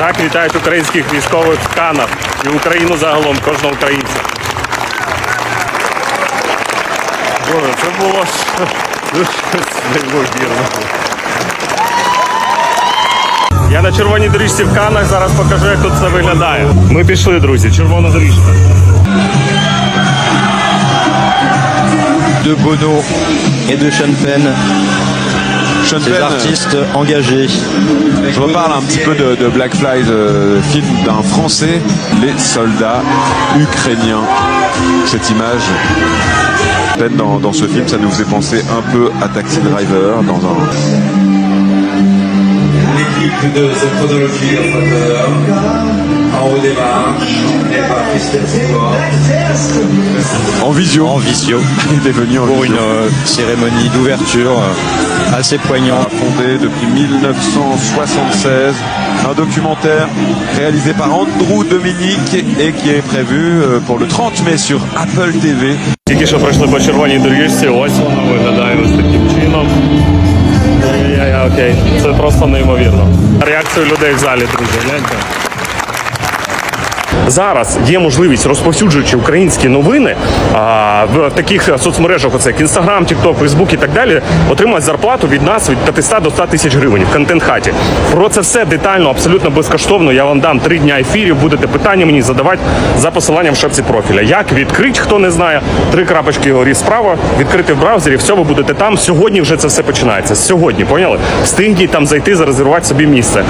Так вітають українських військових в Канах і Україну загалом, кожного українця. Боже, це було неймовірно. Я на червоній доріжці в Канах, зараз покажу, як тут це виглядає. Ми пішли, друзі, червона доріжка. de Bono et de Sean Penn, Sean des artistes engagés. je reparle un petit peu de, de Black Flag, euh, film d'un Français, les soldats ukrainiens. Cette image, dans, dans ce film, ça nous faisait penser un peu à Taxi Driver dans un L'équipe de The Chronology of Water en haut des marches et par Christelle Seymour. En visio. En visio Il est venu en pour une visio. euh, cérémonie d'ouverture euh, assez poignante. Fondé depuis 1976, un documentaire réalisé par Andrew Dominique et qui est prévu euh, pour le 30 mai sur Apple TV. Тільки що пройшли по червоній доріжці, ось воно Окей. Це просто неймовірно. Реакцію людей в залі, друзі. гляньте. Зараз є можливість, розповсюджуючи українські новини а, в таких соцмережах, оце як Інстаграм, Тікток, Фейсбук і так далі, отримати зарплату від нас від 500 до 100 тисяч гривень в контент-хаті. Про це все детально, абсолютно безкоштовно. Я вам дам три дня ефірів. Будете питання мені задавати за посиланням в шапці профіля. Як відкрити, хто не знає, три крапочки горі справа, відкрити в браузері, все, ви будете там. Сьогодні вже це все починається. Сьогодні, поняли? Встигніть там зайти, зарезервувати собі місце.